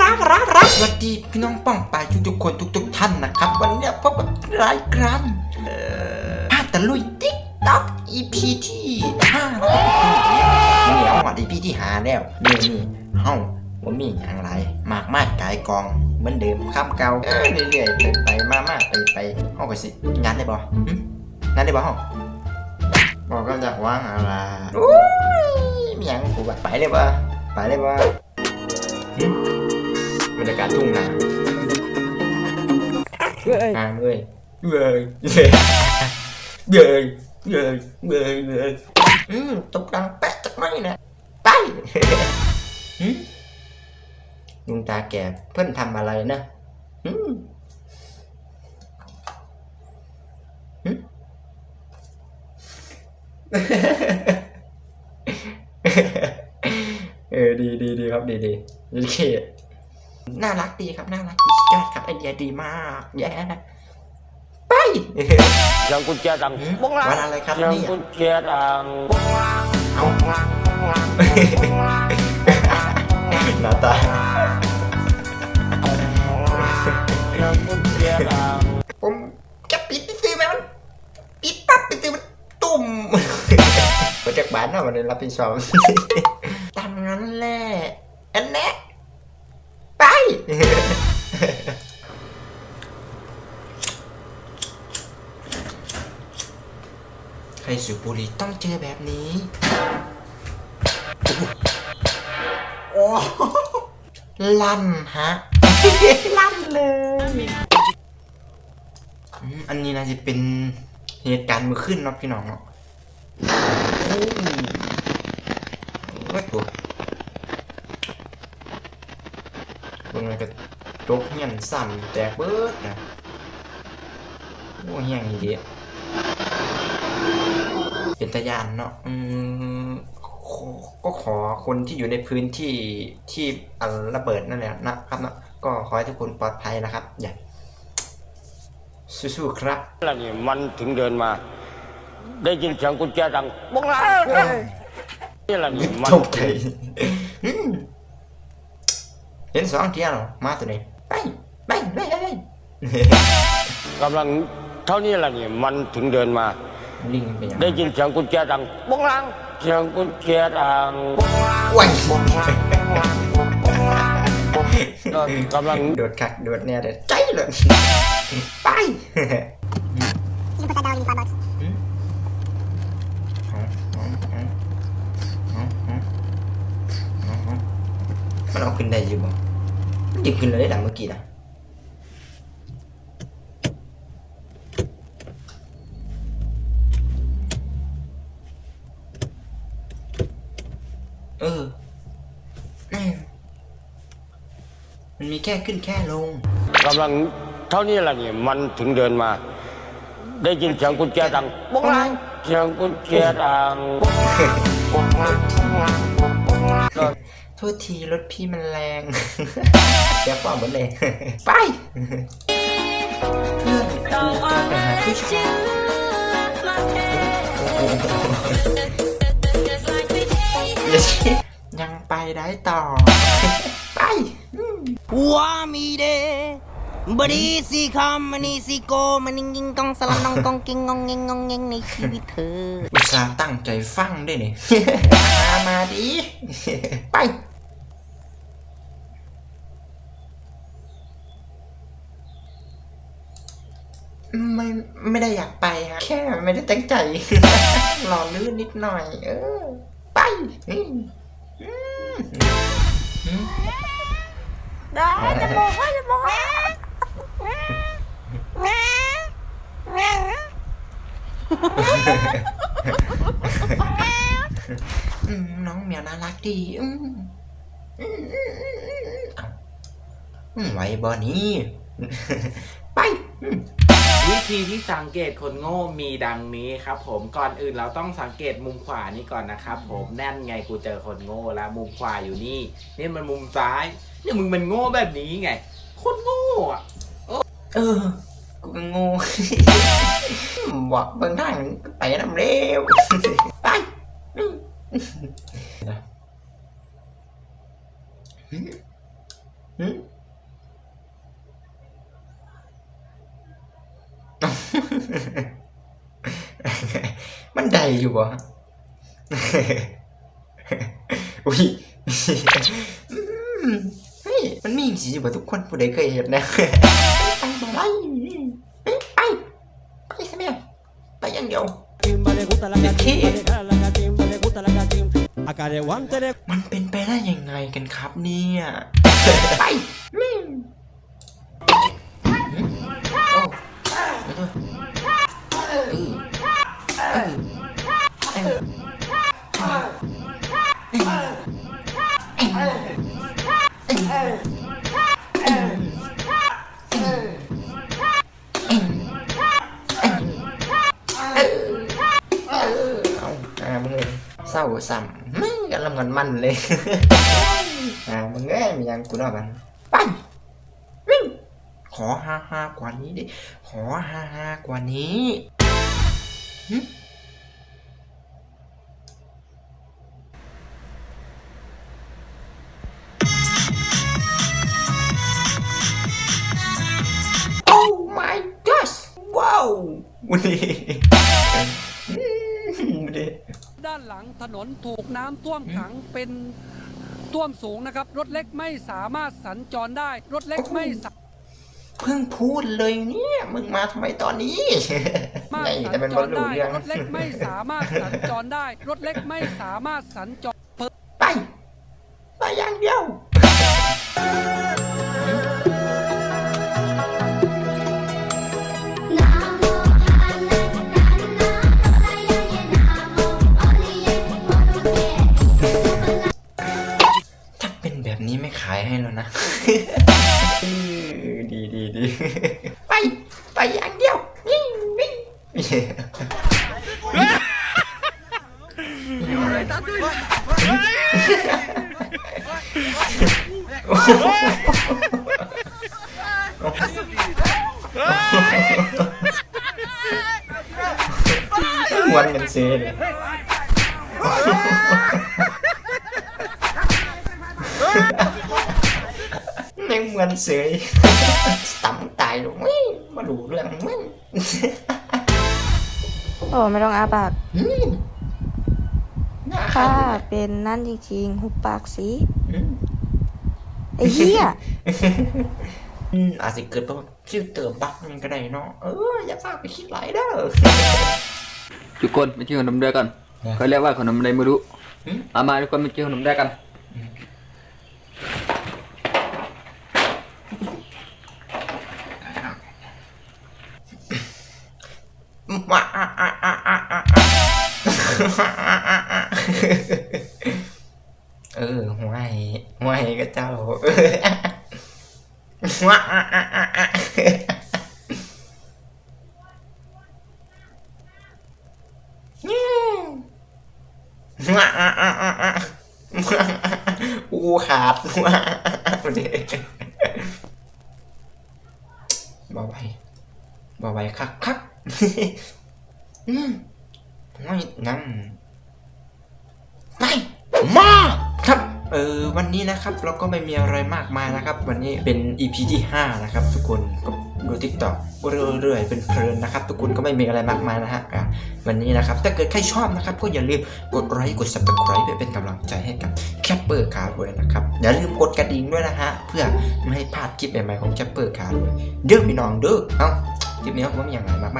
รับรับรับสวัสดีพี่น้องป้องปายทุกๆคนทุกๆท่านนะครับ วันนี้พบกับรายการเอ่อพาตะลุยติ๊กต็อก EP ที่ห้านะครับนี่เอาหมด EP ที่ห้าแล้วนี่นี่เฮ้าว่ามีอย่างไร มากมายกายกองเหมือนเดิมข้ามเก่าเออเรื่อยๆไปไปมามาไปไปเฮ้าไปสิงานได้บ่หึงานได้บ่เฮ้าบอกก็จากว่างอะไรอุ้ยมีอย่างกูแบบไปเลยบ่ไปเลยบ่บ รรยากาศทุ่งนาอ่าเว้ยเว้ยเว้ยเว้ยเว้ยเว้ยเว้ยอืมตกดังแปะจากไหนนะไปหืมลุงตาแก่เพื่อนทำอะไรนะอืมหืมเออดีดีดีครับดีดีโอเค น่ารักดีครับ น่ารักดีสุดยอดครับไอเดียดีมากแย่ไปเสียงกุญแจดังหืมบ้องล่างวันอะไรครับเสียงเนี่ยกุญแจดังบ้องล่างเอาหน้าตาเสียงกุญแจดังผมจะปิดไปซื้อไหมมันปิดปั๊บไปซื้อมันตุ่มมาจากบ้านนะมันเลยรับผิดชอบตามนั้นแหละอันแน ใครสูบบุหรี่ต้องเจอแบบนี้ โอ้ลั่นฮะ ลั่นเลยอืมอันนี้น่าจะเป็นเหตุการณ์เมื่อขึ้นเนาะพี่น้องเนาะโอ้ยโอ้ยกูตรงนั้นก็จกเหียนสั่นแตกเบิดนะโอ้เฮียงอีเดีย เป็นตะยานเนาะอืมขอก็ขอคนที่อยู่ในพื้นที่ที่อันระเบิดนั่นแหละนะครับเนาะก็ขอให้ทุกคนปลอดภัยนะครับ อย่าสู้ๆครับแล้วนี่มันถึงเดินมา ได้ยินเสียงกุญแจดังบ้องล่างนี่แหละนี่มันตกใจอืมเห็นสองเทียเหรอมาตัวนี้ไปไปไปไปไปกำลังเท่านี้แหละนี่มันถึงเดินมา ลิงเป็นยังไงได้ยินเสียงกุญแจดังบ้องล่างเสียงกุญแจดังว้ายกำลังโดดคักโดดเนี่ยเด็ดใจเลยไป Ini pasal daun ni Pak Bos. มันเอาขึ้นได้อยู่บ่มันดึงขึ้นเลยได้ดังเมื่อกี้นะเออแม่ มันมีแค่ขึ้นแค่ลง กำลังเท่านี้แหละนี่มันถึงเดินมา ได้ยินเสียงกุญแจดังบ้องล่างเสียงกุญแจดังโทษทีรถพี่มันแรง เสียความหมดเลย ไป เพื่อนกูจะไปหาผู้ชายอย่าชี้ยังไปได้ต่อไป ว่ามีเดบดีสิคำมันนี่สิโกมันนิงกิงกองสลันนองกองกิงงองเงงงองเงงในชีวิตเธออุตส่าห์ตั้งใจฟังด้วยนี่มามาดิไปไม่ไม่ได้อยากไปครับแค่ไม่ได้ตั้งใจหล่อลื่นนิดหน่อย เออ ไป เด้อืมอืม Dah, jemur, jemur. อืมน้องเหมียวน่ารักดีอืมอืมอืมอืมอืมเอาอืมไหวบอนี้ ไปอืม วิธีที่สังเกตคนโง่มีดังนี้ครับผมก่อนอื่นเราต้องสังเกตมุมขวานี้ก่อนนะครับผมแน่นไงกูเจอคนโง่แล้วมุมขวาอยู่นี่นี่มันมุมซ้ายเนี่ยมึงมันโง่แบบนี้ไงคนโง่อะเออกูก็งงบอกเบิ่งทางไปน้ำเร็ว ไปอืมหึมั นได้อยู่บ่อุ้ยอืมเฮ้ยมันมีจริงๆอยู่บ่ทุกคนผู้ใดเคยเห็นนะไปบ่ไรไปไปซะแม่ไปอย่างเดียว Chimba le gusta la ¿De qué? cachimba, dejar la cachimba, le gusta la cachimba. Acá de guante de มันเป็นไปได้ยังไงกันครับเนี่ยไปอืมโอ้ไม่ต้องเออเออ เออเอาอ่ามึงเลยเศร้าซ้ำมึงกันลำกันมันเลย อ่ามึงเอ้ยมียังกูนอกันไปวิ่งขอฮาฮากว่านี้ดิ ขอฮาฮากว่านี้ วันนี้วันนี้ด้านหลังถนนถูกน้ำท่วมขังเป็นท่วมสูงนะครับ รถเล็กไม่สามารถสัญจรได้ รถเล็กไม่สาเพิ่งพูดเลยเนี่ย มึงมาทำไมตอนนี้มารถไงสัแต่ญเป็นจบอรลลูได้เรื่อง รถเล็กไม่สามารถสัญจรได้ รถเล็กไม่สามารถสัญจร วิ่งมวนกันซื้อเลยแม่ง โอ้ไม่ต้องอาปากอืมน่าถ้าขำเป็นนั่นจริงๆ หุบปากสิอืมไอ้เหี้ยอืมอาจจะเกิดเพราะฟิลเตอร์บั๊กมันก็ได้เนาะเอออย่าฝากไปคิดหลายเด้อทุกคนมากินขนมด้วยกันเขาเรียกว่าขนมอะไรไม่รู้หืมเอามาทุกคนมากินขนมด้วยกัน เออห่วยห่วยก็เจ้าเออว้าอะอะอะอะว้าอะอะอะอะอูขาดว้าเด็กบ่ไหวบ่ไหวคักคักอืม ไม่นั่งไปมาครับเออวันนี้นะครับเราก็ไม่มีอะไรมากมายนะครับ วันนี้เป็น EP ที่ 5 นะครับ ทุกคนก็ดูทิกตอกเรื่อยๆเป็นเพลินนะครับ ทุกคนก็ไม่มีอะไรมากมายนะฮะอะวันนี้นะครับถ้าเกิดใครชอบนะครับ ก็อย่าลืมกดไลค์กด subscribe เพื่อเป็นกำลังใจให้กับแคปเปอร์คาร์ด้วยนะครับอย่าลืมกดกระดิ่งด้วยนะฮะเพื่อไม่ให้พลาดคลิปใหม่ๆของแคปเปอร์คาร์ด้วยเด้อพี่น้องเด้อเอ้า คลิปนี้ผมว่ามีอย่างไรมาก